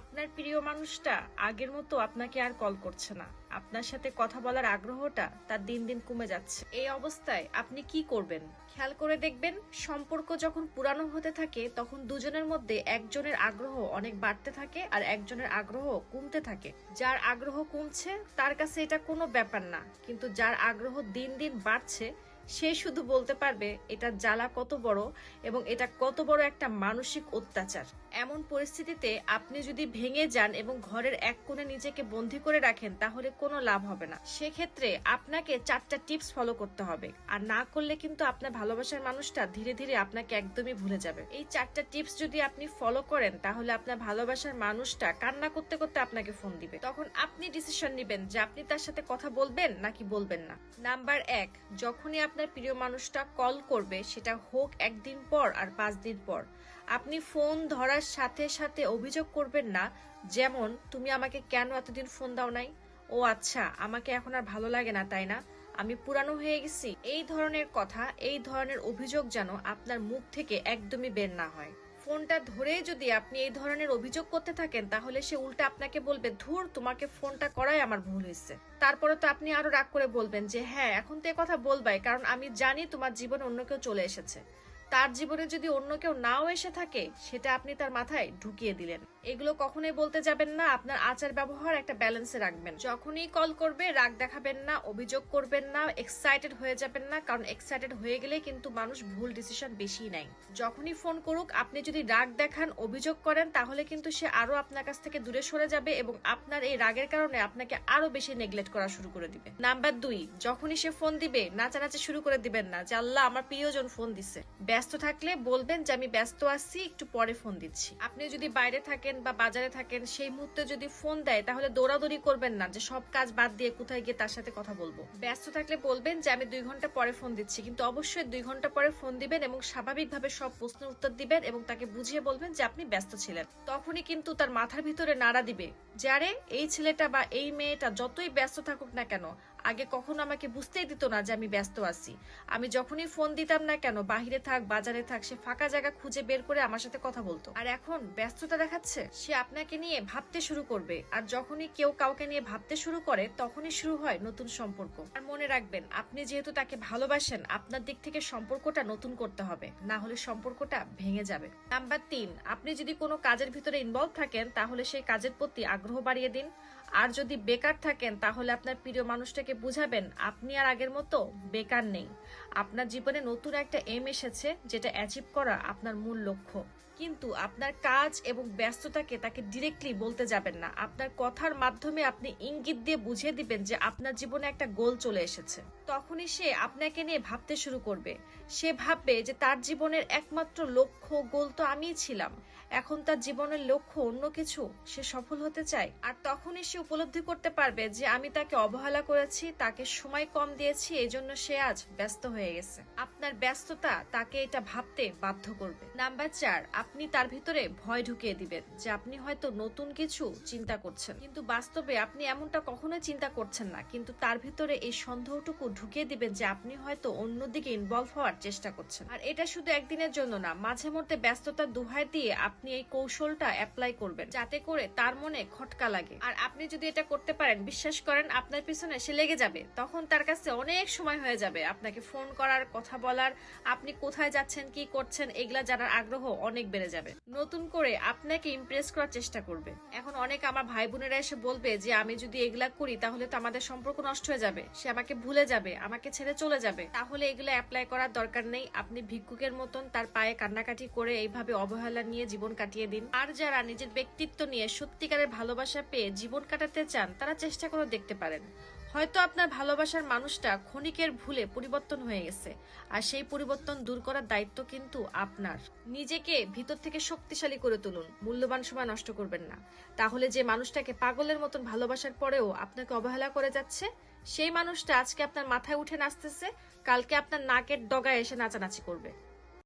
আপনার প্রিয় মানুষটা আগের মতো আপনাকে আর কল করছে না। আপনার সাথে কথা বলার আগ্রহটা তার দিন দিন কমে যাচ্ছে। এই অবস্থায় আপনি কি করবেন? খেয়াল করে দেখবেন, সম্পর্ক যখন পুরানো হতে থাকে, তখন দুজনের মধ্যে একজনের আগ্রহ অনেক বাড়তে থাকে আর একজনের আগ্রহ কমতে থাকে। যার আগ্রহ কমছে, তার কাছে এটা কোনো ব্যাপার না। কিন্তু যার আগ্রহ দিন দিন বাড়ছে সে শুধু বলতে পারবে, এটা জ্বালা কত বড় এবং এটা কত বড় একটা মানসিক অত্যাচার। এমন পরিস্থিতিতে আপনি যদি ভেঙে যান এবং ঘরের এক কোণে নিজেকে বন্দি করে রাখেন, তাহলে কোনো লাভ হবে না। সেক্ষেত্রে আপনাকে চারটা টিপস ফলো করতে হবে। আর না করলে কিন্তু আপনার ভালোবাসার মানুষটা ধীরে ধীরে আপনাকে একদমই ভুলে যাবে। এই চারটা টিপস যদি আপনি ফলো করেন, তাহলে আপনার ভালোবাসার মানুষটা কান্না করতে করতে আপনাকে ফোন দিবে। তখন আপনি ডিসিশন নেবেন যে আপনি তার সাথে কথা বলবেন নাকি বলবেন না। নাম্বার এক, যখনই আপনার প্রিয় মানুষটা কল করবে, সেটা হোক একদিন পর আর পাঁচ দিন পর। আপনি ফোন ধরার সাথে সাথে অভিযোগ করবেন না, যেমন, তুমি আমাকে কেন এতদিন ফোন দাও নাই? ও আচ্ছা আমাকে এখন আর ভালো লাগে না, তাই না? আমি পুরানো হয়ে গেছি। এই ধরনের কথা, এই ধরনের অভিযোগ যেন আপনার মুখ থেকে একদমই বের না হয়। ফোনটা ধরে যদি আপনি এই ধরনের অভিযোগ করতে থাকেন, তাহলে সে উল্টা আপনাকে বলবে, ধুর, তোমাকে ফোনটা করাই আমার ভুল হয়েছে। তারপরে তো আপনি আরও রাগ করে বলবেন যে হ্যাঁ এখন তো কথা বলবাই, কারণ আমি জানি তোমার জীবনে অন্য কেউ চলে এসেছে। তার জীবনে যদি অন্য কেউ নাও এসে থাকে, সেটা আপনি তার মাথায় ঢুকিয়ে দিলেন। এগুলো কখনোই বলতে যাবেন না, আপনার আচার ব্যবহার একটা ব্যালেন্সে রাখবেন। যখনই কল করবে, রাগ দেখাবেন না, অভিযোগ করবেন না এক্সাইটেড হয়ে যাবেন না, কারণ এক্সাইটেড হয়ে গেলে কিন্তু মানুষ ভুল ডিসিশন বেশি নেয়। যখনই ফোন করুক, আপনি যদি রাগ দেখান, অভিযোগ করেন, তাহলে কিন্তু সে আরও আপনার কাছ থেকে দূরে সরে যাবে এবং আপনার এই রাগের কারণে আপনাকে আরও বেশি নেগলেক্ট করা শুরু করে দিবে। নাম্বার দুই, যখনই সে ফোন দিবে, নাচানাচি শুরু করে দিবেন না যে, আল্লাহ, আমার প্রিয়জন ফোন দিছে। ব্যস্ত থাকলে বলবেন যে আমি ব্যস্ত আছি, একটু পরে ফোন দিচ্ছি। আপনি যদি বাইরে থাকেন বা বাজারে থাকেন, সেই মুহূর্তে যদি ফোন দেয়, তাহলে দৌড়াদৌড়ি করবেন না, যে সব কাজ বাদ দিয়ে কোথায় গিয়ে তার সাথে কথা বলব। ব্যস্ত থাকলে বলবেন যে আমি দুই ঘণ্টা পরে ফোন দিচ্ছি, কিন্তু অবশ্যই দুই ঘণ্টা পরে ফোন দিবেন এবং স্বাভাবিকভাবে সব প্রশ্নের উত্তর দিবেন এবং তাকে বুঝিয়ে বলবেন যে আপনি ব্যস্ত ছিলেন। তখনই কিন্তু তার মাথার ভিতরে নাড়া দিবে। যারে এই ছেলেটা বা এই মেয়েটা যতই ব্যস্ত থাকুক না কেন আগে কখনো আমাকে বুঝতেই দিত না যে আমি ব্যস্ত আছি। আমি যখনই ফোন দিতাম না কেন, বাহিরে থাক, বাজারে থাক, সে ফাঁকা জায়গা খুঁজে বের করে আমার সাথে কথা বলতো। আর এখন ব্যস্ততা দেখাচ্ছে, সে আপনাকে নিয়ে ভাবতে শুরু করবে। আর যখনই কেউ কাউকে নিয়ে ভাবতে শুরু করে, তখনই শুরু হয় নতুন সম্পর্ক। আর মনে রাখবেন, আপনি যেহেতু তাকে ভালোবাসেন, আপনার দিক থেকে সম্পর্কটা নতুন করতে হবে। না হলে সম্পর্কটা ভেঙে যাবে। নাম্বার তিন, আপনি যদি কোনো কাজের ভিতরে ইনভলভ থাকেন, তাহলে সেই কাজের প্রতি আগ্রহ বাড়িয়ে দিন। আর যদি বেকার থাকেন, তাহলে আপনার প্রিয় মানুষটাকে বুঝাবেন, আপনি আর আগের মতো বেকার নেই। আপনার জীবনে নতুন একটা এম এসেছে যেটা অ্যাচিভ করা আপনার মূল লক্ষ্য। কিন্তু আপনার কাজ এবং ব্যস্ততাকে তাকে ডিরেক্টলি বলতে যাবেন না। আপনার কথার মাধ্যমে আপনি ইঙ্গিত দিয়ে বুঝিয়ে দিবেন যে আপনার জীবনে একটা গোল চলে এসেছে। তখনই সে আপনাকে নিয়ে ভাবতে শুরু করবে। সে ভাববে যে তার জীবনের একমাত্র লক্ষ্য গোল তো আমিই ছিলাম। এখন তার জীবনের লক্ষ্য অন্য কিছু, সে সফল হতে চায়। আর তখনই সে উপলব্ধি করতে পারবে যে আমি তাকে অবহেলা করেছি তাকে সময় কম দিয়েছি এই জন্য সে আজ ব্যস্ত হয়ে গেছে। আপনার ব্যস্ততা তাকে এটা ভাবতে বাধ্য করবে। নাম্বার চার, আপনি তার ভিতরে ভয় ঢুকিয়ে দিবেন যে আপনি হয়তো নতুন কিছু চিন্তা করছেন। কিন্তু বাস্তবে আপনি এমনটা কখনোই চিন্তা করছেন না, কিন্তু তার ভিতরে এই সন্দেহটুকু ঢুকিয়ে দিবেন যে আপনি হয়তো অন্যদিকে ইনভলভ হওয়ার চেষ্টা করছেন। আর এটা শুধু একদিনের জন্য না, মাঝে মধ্যে ব্যস্ততা দুহাই দিয়ে আপনি এই কৌশলটা অ্যাপ্লাই করবেন, যাতে করে তার মনে খটকা লাগে। আর আপনি যদি এটা করতে পারেন, বিশ্বাস করেন, আপনার পিছনে সে লেগে যাবে, তখন তার কাছে অনেক সময় হয়ে যাবে। আপনাকে ফোন করার, কথা বলার, আপনি কোথায় যাচ্ছেন, কি করছেন, এগুলা জানার আগ্রহ অনেক বেড়ে যাবে। নতুন করে আপনাকে ইমপ্রেস করার চেষ্টা করবে। এখন অনেক আমার ভাই বোনেরা এসে বলবে যে, আমি যদি এগুলা করি, তাহলে তো আমাদের সম্পর্ক নষ্ট হয়ে যাবে। সে আমাকে ভুলে যাবে, আমাকে ছেড়ে চলে যাবে। তাহলে এগুলো অ্যাপ্লাই করার দরকার নেই। আপনি ভিক্ষুকের মতন তার পায়ে কান্নাকাটি করে এইভাবে অবহেলা নিয়ে জীবন কাটিয়ে দিন। আর যারা নিজের ব্যক্তিত্ব নিয়ে সত্যিকারের ভালোবাসা পেয়ে জীবন কাটাতে চান, তারা চেষ্টা করে দেখতে পারেন। হয়তো আপনার ভালোবাসার মানুষটা ক্ষণিকের ভুলে পরিবর্তন হয়ে গেছে, আর সেই পরিবর্তন দূর করার দায়িত্ব কিন্তু আপনার। নিজেকে ভিতর থেকে শক্তিশালী করে তুলুন, মূল্যবান সময় নষ্ট করবেন না। তাহলে যে মানুষটাকে পাগলের মতন ভালোবাসার পরেও আপনাকে অবহেলা করে যাচ্ছে, সেই মানুষটা আজকে আপনার মাথায় উঠে নাচতেছে, কালকে আপনার নাকের ডগায় এসে নাচানাচি করবে।